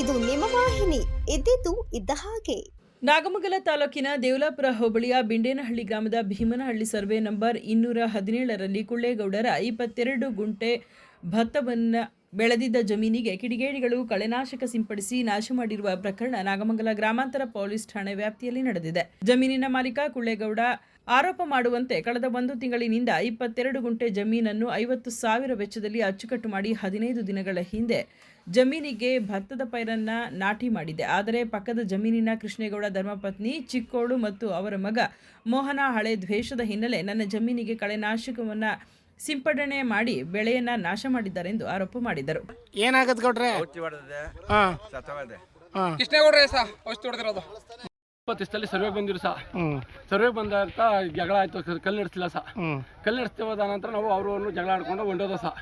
ಇದು ನಿಮ್ಮ ವಾಹಿನಿ. ಇದ್ದಿದ್ದು ಇದ್ದ ಹಾಗೆ. ನಾಗಮಂಗಲ ತಾಲೂಕಿನ ದೇವಲಾಪುರ ಹೋಬಳಿಯ ಬಿಂಡೇನಹಳ್ಳಿ ಗ್ರಾಮದ ಭೀಮನಹಳ್ಳಿ ಸರ್ವೆ ನಂಬರ್ ಇನ್ನೂರ ಹದಿನೇಳರಲ್ಲಿ ಕುಳ್ಳೇಗೌಡರ ಇಪ್ಪತ್ತೆರಡು ಗುಂಟೆ ಭತ್ತವನ್ನು ಬೆಳೆದಿದ್ದ ಜಮೀನಿಗೆ ಕಿಡಿಗೇಡಿಗಳು ಕಳೆನಾಶಕ ಸಿಂಪಡಿಸಿ ನಾಶ ಮಾಡಿರುವ ಪ್ರಕರಣ ನಾಗಮಂಗಲ ಗ್ರಾಮಾಂತರ ಪೊಲೀಸ್ ಠಾಣೆ ವ್ಯಾಪ್ತಿಯಲ್ಲಿ ನಡೆದಿದೆ. ಜಮೀನಿನ ಮಾಲೀಕ ಕುಳ್ಳೇಗೌಡ ಆರೋಪ ಮಾಡುವಂತೆ ಕಳೆದ ಒಂದು ತಿಂಗಳಿನಿಂದ ಇಪ್ಪತ್ತೆರಡು ಗುಂಟೆ ಜಮೀನನ್ನು ಐವತ್ತು ಸಾವಿರ ವೆಚ್ಚದಲ್ಲಿ ಅಚ್ಚುಕಟ್ಟು ಮಾಡಿ ಹದಿನೈದು ದಿನಗಳ ಹಿಂದೆ ಜಮೀನಿಗೆ ಭತ್ತದ ಪೈರನ್ನ ನಾಟಿ ಮಾಡಿದೆ. ಆದರೆ ಪಕ್ಕದ ಜಮೀನಿನ ಕೃಷ್ಣೇಗೌಡ ಧರ್ಮಪತ್ನಿ ಚಿಕ್ಕೋಳು ಮತ್ತು ಅವರ ಮಗ ಮೋಹನ ಹಳೆ ದ್ವೇಷದ ಹಿನ್ನೆಲೆ ನನ್ನ ಜಮೀನಿಗೆ ಕಳೆನಾಶಕವನ್ನ ಸಿಂಪಡಣೆ ಮಾಡಿ ಬೆಳೆಯನ್ನ ನಾಶ ಮಾಡಿದ್ದಾರೆ. ಎಂದು ಆರೋಪ ಮಾಡಿದರು ಏನಾಗತ್ ಇಪ್ಪತ್ತಿಸ್ತಲ್ಲಿ ಸರ್ವೆ ಬಂದಿರು ಸಹ ಸರ್ವೆ ಬಂದ ಅಂತ ಜಗಳ ಆಯ್ತು ಕಲ್ ಕಲ್ಲು ನಡೆಸಿಲ್ಲ ಸಹ ಕಲ್ ನಡೆಸ್ತಿ ಹೋದ ನಂತರ ನಾವು ಅವರು ಜಗಳ ಆಡ್ಕೊಂಡು ಹೊಂಟೋದ ಸಹ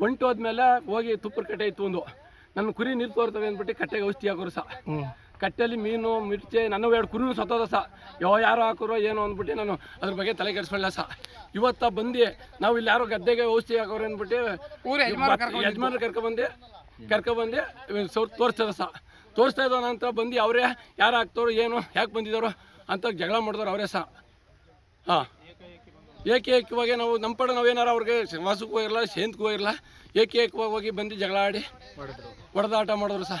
ಹೊಂಟೋದ್ಮೇಲೆ ಹೋಗಿ ತುಪ್ಪರ ಕಟ್ಟೆ ಇತ್ತು ಒಂದು. ನನ್ನ ಕುರಿ ನೀರು ತೋರ್ತವೆ ಅಂದ್ಬಿಟ್ಟು ಕಟ್ಟೆಗೆ ಔಷಧಿ ಹಾಕೋರು ಸಹ ಕಟ್ಟೆಯಲ್ಲಿ ಮೀನು ಮಿರ್ಚಿ ನನ್ನ ಎರಡು ಕುರಿನೂ ಸತ್ತೋದ ಸಹ ಯಾವ ಯಾರು ಹಾಕೋರೋ ಏನೋ ಅಂದ್ಬಿಟ್ಟು ನಾನು ಅದ್ರ ಬಗ್ಗೆ ತಲೆ ಕೆಡಿಸ್ಕೊಳ್ಳ ಸಹ ಇವತ್ತ ಬಂದು ನಾವು ಇಲ್ಲಿ ಯಾರೋ ಗದ್ದೆಗೆ ಔಷಧಿ ಹಾಕೋರು ಅಂದ್ಬಿಟ್ಟು ಊರ ಯಜಮಾನ್ರು ಕರ್ಕೊಬಂದು ಕರ್ಕೊಬಂದು ಸೌ ತೋರಿಸ್ತದ ಸಹ ತೋರಿಸ್ತಾ ಇದ್ದೋ ನಂತರ ಬಂದು ಅವರೇ ಯಾರು ಹಾಕ್ತಾರೋ ಏನು ಯಾಕೆ ಬಂದಿದ್ದಾರೋ ಅಂತ ಜಗಳ ಮಾಡಿದವ್ರು ಅವರೇ ಸಹ ಹಾಂ. ಏಕೆ ಏಕವಾಗಿ ನಾವು ನಮ್ಮ ಪಡ ನಾವೇನಾರು ಅವ್ರಿಗೆ ವಾಸಕ್ಕೂ ಇರಲ್ಲ ಸೇಂತ್ಗೂ ಹೋಗಿರಲ್ಲ ಏಕೆ ಏಕವಾಗಿ ಹೋಗಿ ಬಂದು ಜಗಳ ಆಡಿ ಹೊಡೆದಾಟ ಮಾಡಿದ್ರು ಸಹ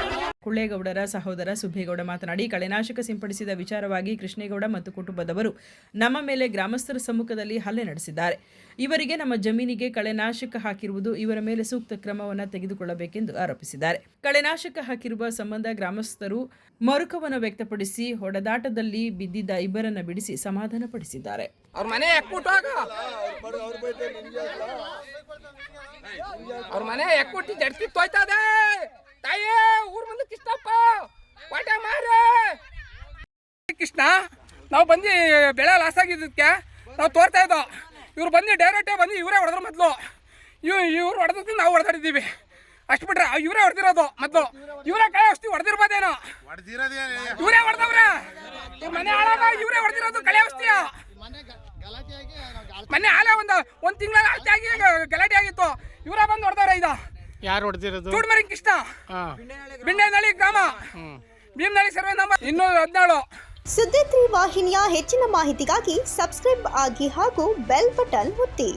ಕುಳ್ಳೇಗೌಡರ ಸಹೋದರ ಸುಬ್ಬೇಗೌಡ ಮಾತನಾಡಿ, ಕಳೆನಾಶಕ ಸಿಂಪಡಿಸಿದ ವಿಚಾರವಾಗಿ ಕೃಷ್ಣೇಗೌಡ ಮತ್ತು ಕುಟುಂಬದವರು ನಮ್ಮ ಮೇಲೆ ಗ್ರಾಮಸ್ಥರ ಸಮ್ಮುಖದಲ್ಲಿ ಹಲ್ಲೆ ನಡೆಸಿದ್ದಾರೆ. ಇವರಿಗೆ ನಮ್ಮ ಜಮೀನಿಗೆ ಕಳೆನಾಶಕ ಹಾಕಿರುವುದು ಇವರ ಮೇಲೆ ಸೂಕ್ತ ಕ್ರಮವನ್ನು ತೆಗೆದುಕೊಳ್ಳಬೇಕೆಂದು ಆರೋಪಿಸಿದ್ದಾರೆ. ಕಳೆನಾಶಕ ಹಾಕಿರುವ ಸಂಬಂಧ ಗ್ರಾಮಸ್ಥರು ಮರುಕವನ್ನು ವ್ಯಕ್ತಪಡಿಸಿ ಹೊಡೆದಾಟದಲ್ಲಿ ಬಿದ್ದಿದ್ದ ಇಬ್ಬರನ್ನ ಬಿಡಿಸಿ ಸಮಾಧಾನಪಡಿಸಿದ್ದಾರೆ ಅವ್ರ ಮನೆ ತಾಯಿ, ಊರ್ ಮುಂದೆ ಕಿಷ್ಟಪ್ಪ ವಾಟೆ ಮಾರೆ! ಕೃಷ್ಣ ನಾವು ಬಂದು ಬೆಳೆ ಲಾಸ್ ಆಗಿದ್ದಕ್ಕೆ ನಾವು ತೋರ್ತಾ ಇದ್ದೋ ಇವ್ರು ಬಂದು ಡೈರೆಕ್ಟೇ ಬಂದು ಇವರೇ ಹೊಡೆದ್ರು ಮೊದಲು. ಇವ್ ಇವ್ರು ಹೊಡೆದಕ್ಕೆ ನಾವು ಹೊಡೆದಾಡಿದ್ದೀವಿ ಅಷ್ಟು ಬಿಟ್ರೆ ಇವರೇ ಹೊಡೆದಿರೋದು ಮೊದಲು. ಇವರೇ ಕೈ ಔಷಧಿ ಹೊಡೆದಿರ್ಬೋದೇನೋ? ಇವರೇ ಹೊಡೆದವ್ರೆ. ಮನೆ ಹಾಳಾಗ ಇವರೇ ಹೊಡೆದಿರೋದು ಕಳೆ ಔಷಧಿಯ. ಮೊನ್ನೆ ಆಲೇ ಒಂದು ಒಂದು ತಿಂಗಳ ಆಗಿ ಗಲಾಟೆ ಆಗಿತ್ತು. ಇವರೇ ಬಂದು ಹೊಡೆದವ್ರೆ ಇದು ಯಾರು ಹೊಡೆದಿರೋದು? ಚೂಡ್ಮರಿ ಕೃಷ್ಣ. ಹಾಂ. ಬಿಂಡೆನಳ್ಳಿ ಗ್ರಾಮ. ಭೀಮನಳ್ಳಿ ಸರ್ವೆ ನಂಬರ್ ಇನ್ನೂರ ಹದಿನೇಳು. ಸುದ್ದಿ ತ್ರೀ ವಾಹಿನಿಯ ಹೆಚ್ಚಿನ ಮಾಹಿತಿಗಾಗಿ ಸಬ್ಸ್ಕ್ರೈಬ್ ಆಗಿ ಹಾಗೂ ಬೆಲ್ ಬಟನ್ ಒತ್ತಿ.